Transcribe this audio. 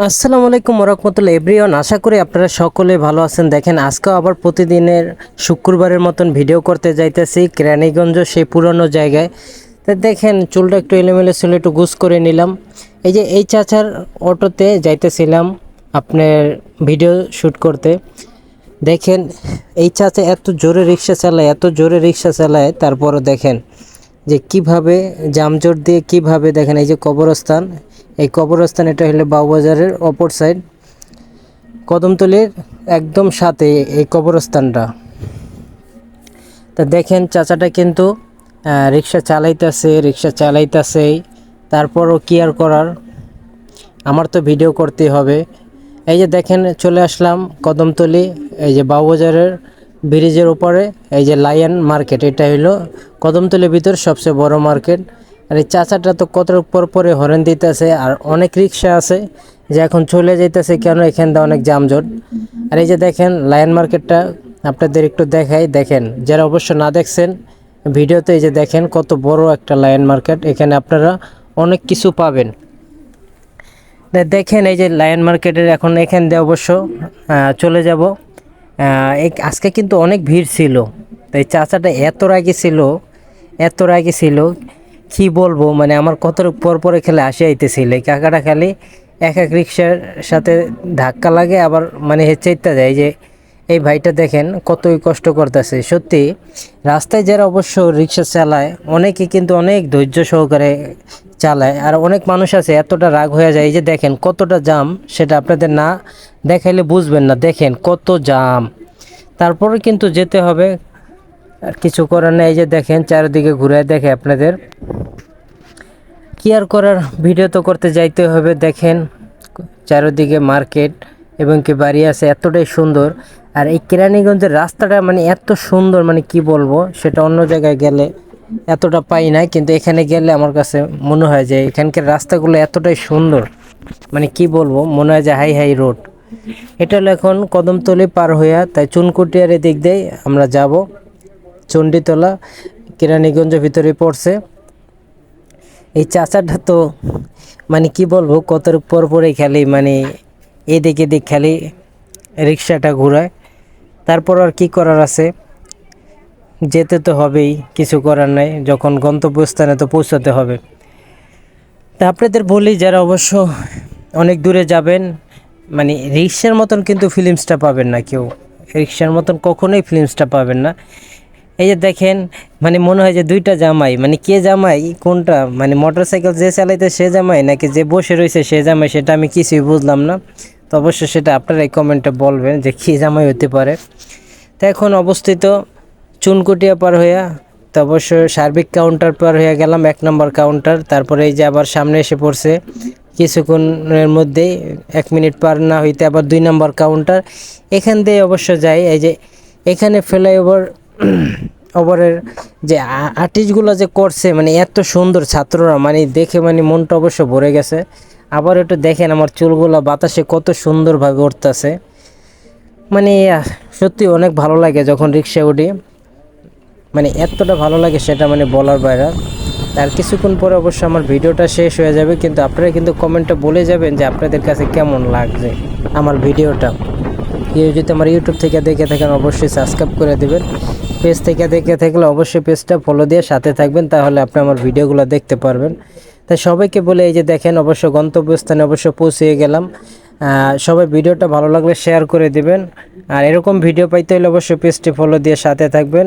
আসসালামু আলাইকুম ওরকমতুল্লাহ এভরিওয়ান, আশা করি আপনারা সকলে ভালো আছেন। দেখেন, আজকেও আবার প্রতিদিনের শুক্রবারের মতন ভিডিও করতে যাইতেছি কেরানীগঞ্জ, সেই পুরনো জায়গায়। তা দেখেন, চুলটা একটু এলোমেলো ছিল, একটু গুস করে নিলাম। এই যে এই চাচার অটোতে যাইতেছিলাম আপনার ভিডিও শ্যুট করতে। দেখেন, এই চাচা এত জোরে রিক্সা চালায়, এত জোরে রিক্সা চালায়, তারপরও দেখেন যে কীভাবে জামজোট দিয়ে কীভাবে দেখেন, এই যে কবরস্থান, এই কবরস্থান এটা হলো বাউবাজারের অপর সাইড। কদমতলির একদম সাথে এই কবরস্থানটা। তা দেখেন, চাচাটা কিন্তু রিক্সা চালাইতেছে, রিক্সা চালাইতেছেই তারপরও কি আর করার? আমার তো ভিডিও করতে হবে। এই যে দেখেন, চলে আসলাম কদমতলি, এই যে বাউবাজারের ব্রিজের উপরে, এই যে লায়ন মার্কেট, এটা হলো কদমতলির ভিতর সবচেয়ে বড় মার্কেট। আর এই চাচাটা তো কত পর পরে হরেন দিতেছে, আর অনেক রিক্সা আছে যে এখন চলে যাইতেছে কেন, এখান দিয়ে অনেক যানজট। আর এই যে দেখেন, লায়ন মার্কেটটা আপনাদের একটু দেখাই। দেখেন, যারা অবশ্য না দেখছেন, ভিডিওতে এই যে দেখেন কত বড় একটা লায়ন মার্কেট। এখানে আপনারা অনেক কিছু পাবেন। দেখেন এই যে লায়ন মার্কেটের এখন এখান দিয়ে অবশ্য চলে যাব। আজকে কিন্তু অনেক ভিড় ছিল। তাই চাচাটা এত রাগে ছিল এত রাগে ছিল, কি বলব? মানে আমার কত পর পরে খেলে আসে আইতেছিল। এই কাকাটা খালি এক এক রিক্সার সাথে ধাক্কা লাগে, আবার মানে হেঁচাইতে যায় যে, এই ভাইটা দেখেন কতই কষ্ট করতেছে। সত্যি, রাস্তায় যারা অবশ্য রিক্সা চালায়, অনেকে কিন্তু অনেক ধৈর্য সহকারে চালায়, আর অনেক মানুষ আছে এতটা রাগ হয়ে যায় যে দেখেন কতটা জাম, সেটা আপনাদের না দেখাইলে বুঝবেন না। দেখেন কত জাম। তারপরে কিন্তু যেতে হবে আর কিছু করার নেই যে দেখেন, চারিদিকে ঘুরে দেখে আপনাদের। কি আর করার, ভিডিও তো করতে যাইতে হবে, দেখেন। চারিদিকে মার্কেট এবং কি বাড়ি আছে, এতটাই সুন্দর। আর এই কেরানীগঞ্জের রাস্তাটা মানে এত সুন্দর মানে কি বলব, সেটা অন্য জায়গায় গেলে এতটা পাই না কিন্তু এখানে গেলে আমার কাছে মনে হয় যে এখানকার রাস্তাগুলো এতটাই সুন্দর। মানে কি বলব, মনে হয় যে হাই হাই রোড। এটা হলো এখন কদমতলি পার হইয়া, তাই চুনকুটিয়ার এদিক দিয়ে আমরা যাব। চণ্ডীতলা কেরানীগঞ্জের ভিতরে পড়ছে। এই চাচাটা তো মানে কি বলব, কত পর পরে খালি মানে এদিক এদিক খালি রিক্সাটা ঘুরায়। তারপর আর কি করার আছে? যেতে তো হবেই, কিছু করার নাই, যখন গন্তব্যস্থানে তো পৌঁছাতে হবে। তা আপনাদের বলি, যারা অবশ্য অনেক দূরে যাবেন মানে রিক্সার মতন কিন্তু ফিলিংসটা পাবেন না কেউ। রিক্সার মতন কখনোই ফিলিংসটা পাবেন না। এই যে দেখেন মানে মনে হয় যে দুইটা জামাই মানে কে জামাই, কোনটা? মানে মোটরসাইকেল যে চালাইতে সে জামাই, নাকি যে বসে রয়েছে সে জামাই, সেটা আমি কিছুই বুঝলাম না। তো অবশ্যই সেটা আপনারা এই কমেন্টে বলবেন যে কী জামাই হতে পারে। তো এখন অবস্থিত চুনকুটিয়া পার হইয়া, তো অবশ্যই সার্বিক কাউন্টার পার হয়ে গেলাম, এক নম্বর কাউন্টার তারপরে এই যে আবার সামনে এসে পড়ছে, কিছুক্ষণের মধ্যেই এক মিনিট পার না হইতে আবার দুই নম্বর কাউন্টার এখান দিয়ে অবশ্য যাই, এই যে এখানে ফ্লাইওভার ওভারের যে আর্টিস্টগুলো যে করছে মানে এত সুন্দর ছাত্ররা মানে দেখে মানে মনটা অবশ্য ভরে গেছে। আবার একটু দেখেন আমার চুলগুলো, বাতাসে কত সুন্দরভাবে উঠতেছে। মানে সত্যি অনেক ভালো লাগে যখন রিক্সা উঠি। মানে এতটা ভালো লাগে সেটা মানে বলার বাইরে। তার কিছুক্ষণ পরে অবশ্য আমার ভিডিওটা শেষ হয়ে যাবে, কিন্তু আপনারা কিন্তু কমেন্টে বলে যাবেন যে আপনাদের কাছে কেমন লাগছে আমার ভিডিওটা। কেউ যদি আমার ইউটিউব থেকে দেখে থাকেন, অবশ্যই সাবস্ক্রাইব করে দেবেন। পেজ থেকে দেখে থাকলে অবশ্যই পেজটা ফলো দিয়ে সাথে থাকবেন, তাহলে আপনি আমার ভিডিওগুলো দেখতে পারবেন। তাই সবাইকে বলে এই যে দেখেন, অবশ্য গন্তব্যস্থানে অবশ্য পৌঁছিয়ে গেলাম। সবাই ভিডিওটা ভালো লাগলে শেয়ার করে দিবেন। আর এরকম ভিডিও পাইতে হলে অবশ্যই পেজটি ফলো দিয়ে সাথে থাকবেন।